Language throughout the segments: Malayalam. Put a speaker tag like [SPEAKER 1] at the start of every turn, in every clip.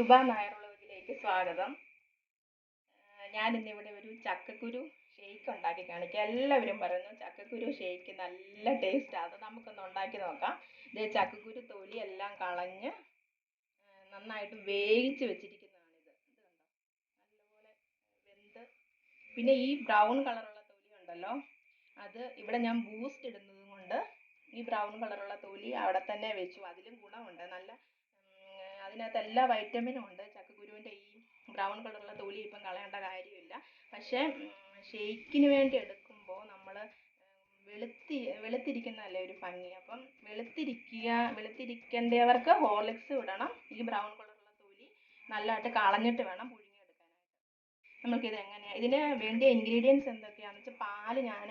[SPEAKER 1] ശുഭ നായറുള്ളവരിലേക്ക് സ്വാഗതം ഞാൻ ഇന്നിവിടെ ഒരു ചക്കക്കുരു ഷേക്ക് ഉണ്ടാക്കി കാണിക്കാം. എല്ലാവരും പറയുന്നു ചക്കക്കുരു ഷേക്ക് നല്ല ടേസ്റ്റാണ് അത് നമുക്കൊന്ന് ഉണ്ടാക്കി നോക്കാം. ഇത് ചക്കക്കുരു തൊലി എല്ലാം കളഞ്ഞ് നന്നായിട്ട് വേവിച്ച് വെച്ചിരിക്കുന്നതാണ് ഇത് കണ്ടോ? നല്ലപോലെ വെന്ത്. പിന്നെ ഈ ബ്രൗൺ കളറുള്ള തൊലി ഉണ്ടല്ലോ അത് ഇവിടെ ഞാൻ ബൂസ്റ്റ് ഇടുന്നത് കൊണ്ട് ഈ ബ്രൗൺ കളറുള്ള തൊലി അവിടെ തന്നെ വെച്ചു. അതിലും ഗുണമുണ്ട്. നല്ല അതിനകത്ത് എല്ലാ വൈറ്റമിനും ഉണ്ട്. ചക്കക്കുരുവിന്റെ ഈ ബ്രൗൺ കളറുള്ള തൊലി ഇപ്പം കളയേണ്ട കാര്യമില്ല. പക്ഷേ ഷെയ്ക്കിന് വേണ്ടി എടുക്കുമ്പോൾ നമ്മൾ വെളുത്തി വെളുത്തിരിക്കുന്നതല്ലേ ഒരു ഭംഗി? അപ്പം വെളുത്തിരിക്കുക വെളുത്തിരിക്കേണ്ടവർക്ക് ഹോർലിക്സ് ഇടണം. ഈ ബ്രൗൺ കളറുള്ള തൊലി നല്ലതായിട്ട് കളഞ്ഞിട്ട് വേണം പുഴുങ്ങിയെടുക്കാനായിട്ട്. നമുക്കിത് എങ്ങനെയാണ് ഇതിന് വേണ്ടിയ ഇൻഗ്രീഡിയൻസ് എന്തൊക്കെയാണെന്ന് വെച്ചാൽ പാൽ ഞാൻ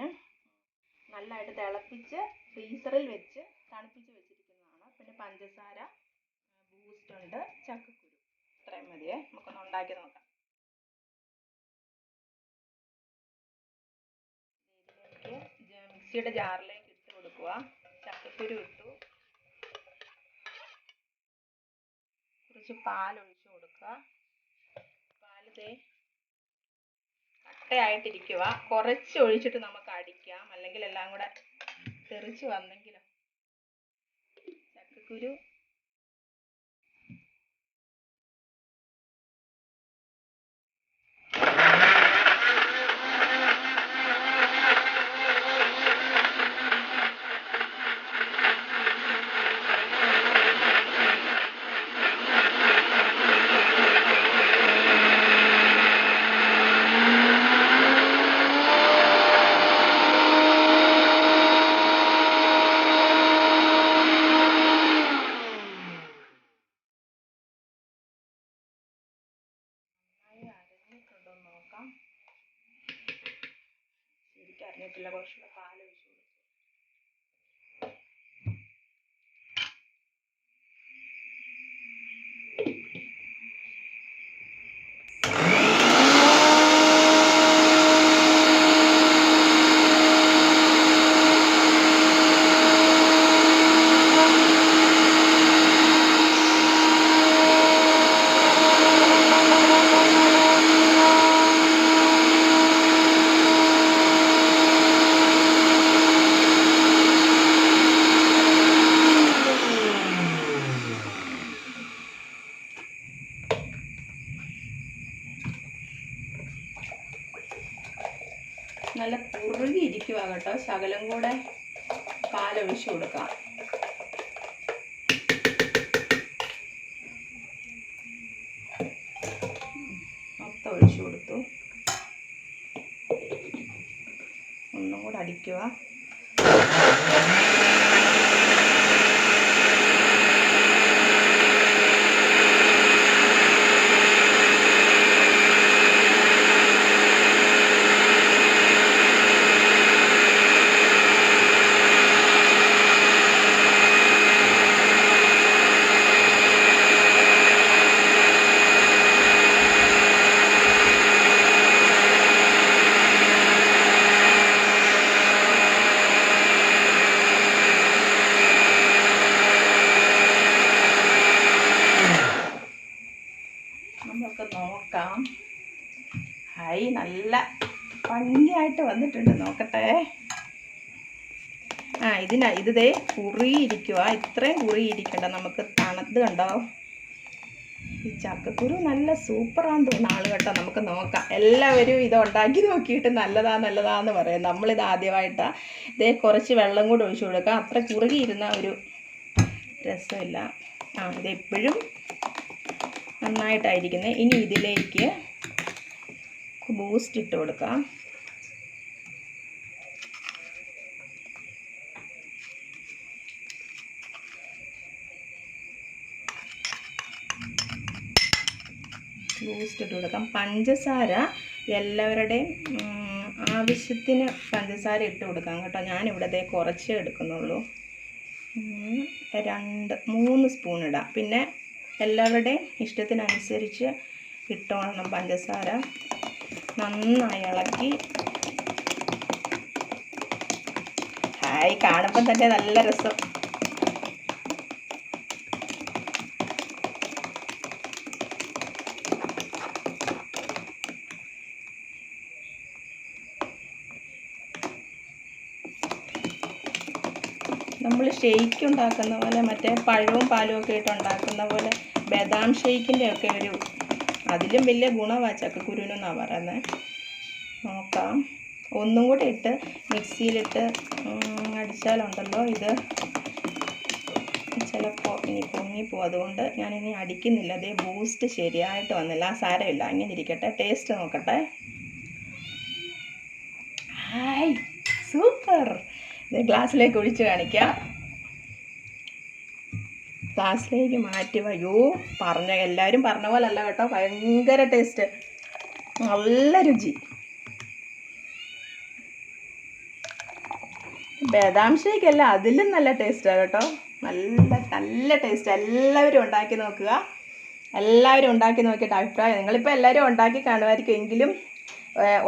[SPEAKER 1] നല്ലതായിട്ട് തിളപ്പിച്ച് ഫ്രീസറിൽ വെച്ച് തണുപ്പിച്ച് വെച്ചിരിക്കുന്നതാണ്. പിന്നെ പഞ്ചസാര ഉണ്ട് ചക്കക്കുരു. ഇത്രയും മതിയേ. നമുക്കൊന്ന് ഉണ്ടാക്കി നോക്കാം. ഇതിലേക്ക് മിക്സിയുടെ ജാറിലേക്ക് ഇട്ട് കൊടുക്കുക ചക്കക്കുരു ഇട്ടു. കുറച്ച് പാൽ ഒഴിച്ചു കൊടുക്കുക പാൽ ദേ കട്ടയായിട്ടിരിക്കുക കുറച്ച് ഒഴിച്ചിട്ട് നമുക്ക് അടിക്കാം. അല്ലെങ്കിൽ എല്ലാം കൂടെ തെറിച്ച് വന്നെങ്കിലോ. ചക്കക്കുരു ശരിക്കും അറിഞ്ഞിട്ടില്ല. കുറച്ചുകൂടെ പാൽ ഒഴിച്ചു കൊടുത്തു നല്ല കുറുകി ഇരിക്കുക കേട്ടോ. ശകലം കൂടെ പാലൊഴിച്ചു കൊടുക്കാം. മൊത്തം ഒഴിച്ചു കൊടുത്തു. ഒന്നും കൂടെ അടിക്കുക നമുക്ക് നോക്കാം. ഹായ് നല്ല ഭംഗിയായിട്ട് വന്നിട്ടുണ്ട്. നോക്കട്ടെ. ആ ഇതിന ഇത് കുറിയിരിക്കുക ഇത്രയും കുറിയിരിക്കണ്ട. നമുക്ക് തണുത്ത് കണ്ടോ? ഈ ചക്കക്കുരു നല്ല സൂപ്പറാന്ന് തോന്നുന്ന ആൾ കേട്ടോ. നമുക്ക് നോക്കാം. എല്ലാവരും ഇത് ഉണ്ടാക്കി നോക്കിയിട്ട് നല്ലതാ നല്ലതാന്ന് പറയും. നമ്മളിത് ആദ്യമായിട്ടാണ് ഇതേ കുറച്ച് വെള്ളം കൂടി ഒഴിച്ചു കൊടുക്കാം. അത്ര കുറുകിയിരുന്ന ഒരു രസമില്ല. ആ ഇത് എപ്പോഴും നന്നായിട്ടായിരിക്കുന്നത്. ഇനി ഇതിലേക്ക് ബൂസ്റ്റ് ഇട്ട് കൊടുക്കാം. ബൂസ്റ്റ് ഇട്ട് കൊടുക്കാം. പഞ്ചസാര എല്ലാവരുടെയും ആവശ്യത്തിന് പഞ്ചസാര ഇട്ട് കൊടുക്കാം കേട്ടോ. ഞാനിവിടെ കുറച്ചേ എടുക്കുന്നുള്ളൂ. രണ്ട് മൂന്ന് സ്പൂൺ ഇടാം. പിന്നെ എല്ലാവരുടെയും ഇഷ്ടത്തിനനുസരിച്ച് ഇട്ടോണം പഞ്ചസാര. നന്നായി ഇളക്കി. ഹായ് കാണുമ്പം തന്നെ നല്ല രസം. നമ്മൾ ഷേക്ക് ഉണ്ടാക്കുന്ന പോലെ മറ്റേ പഴവും പാലും ഒക്കെ ഇട്ട് ഉണ്ടാക്കുന്ന പോലെ ബദാം ഷെയ്ക്കിന്റെ ഒക്കെ ഒരു അതിലും വലിയ ഗുണമാണ് ചക്കക്കുരുവിനെന്നാണ് പറയുന്നത് നോക്കാം. ഒന്നും കൂടെ ഇട്ട് മിക്സിയിലിട്ട് അടിച്ചാലുണ്ടല്ലോ ഇത്. ചിലപ്പോൾ ഇനി പൊങ്ങിപ്പോവും. അതുകൊണ്ട് ഞാനിനി അടിക്കുന്നില്ല. അതേ ബൂസ്റ്റ് ശരിയായിട്ട് വന്നില്ല. ആ സാരമില്ല. അങ്ങനെ ഇരിക്കട്ടെ. ടേസ്റ്റ് നോക്കട്ടെ. ഹായ്. സൂപ്പർ. ഇത് ഗ്ലാസ്സിലേക്ക് ഒഴിച്ച് കാണിക്കാം. ഗ്ലാസ്സിലേക്ക് മാറ്റി അയ്യോ പറഞ്ഞ എല്ലാവരും പറഞ്ഞ പോലെ അല്ല കേട്ടോ. ഭയങ്കര ടേസ്റ്റ് നല്ല രുചി. ബദാം ഷേക്ക് അല്ല അതിലും നല്ല ടേസ്റ്റാണ് കേട്ടോ. നല്ല നല്ല ടേസ്റ്റ് എല്ലാവരും ഉണ്ടാക്കി നോക്കുക. എല്ലാവരും ഉണ്ടാക്കി നോക്കിയിട്ട് അഭിപ്രായം. നിങ്ങളിപ്പോൾ എല്ലാവരും ഉണ്ടാക്കി കാണുമായിരിക്കും. എങ്കിലും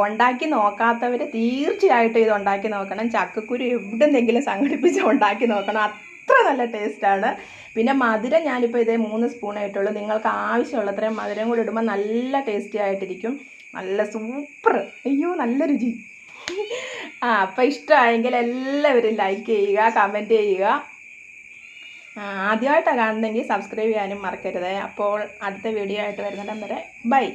[SPEAKER 1] ഉണ്ടാക്കി നോക്കാത്തവർ തീർച്ചയായിട്ടും ഇത് ഉണ്ടാക്കി നോക്കണം. ചക്കക്കുരു എവിടെന്നെങ്കിലും സംഘടിപ്പിച്ച് ഉണ്ടാക്കി നോക്കണം. അത്ര നല്ല ടേസ്റ്റാണ് പിന്നെ മധുരം ഞാനിപ്പോൾ ഇതേ മൂന്ന് സ്പൂൺ ആയിട്ടുള്ളൂ. നിങ്ങൾക്ക് ആവശ്യമുള്ളത്രയും മധുരം കൂടി ഇടുമ്പോൾ നല്ല ടേസ്റ്റി ആയിട്ടിരിക്കും. നല്ല സൂപ്പർ അയ്യോ നല്ല രുചി. ആ അപ്പോൾ ഇഷ്ടമായെങ്കിൽ എല്ലാവരും ലൈക്ക് ചെയ്യുക കമന്റ് ചെയ്യുക. ആദ്യമായിട്ടാണ് കാണുന്നതെങ്കിൽ സബ്സ്ക്രൈബ് ചെയ്യാനും മറക്കരുത്. അപ്പോൾ അടുത്ത വീഡിയോ ആയിട്ട് വരുന്നിടം വരെ ബൈ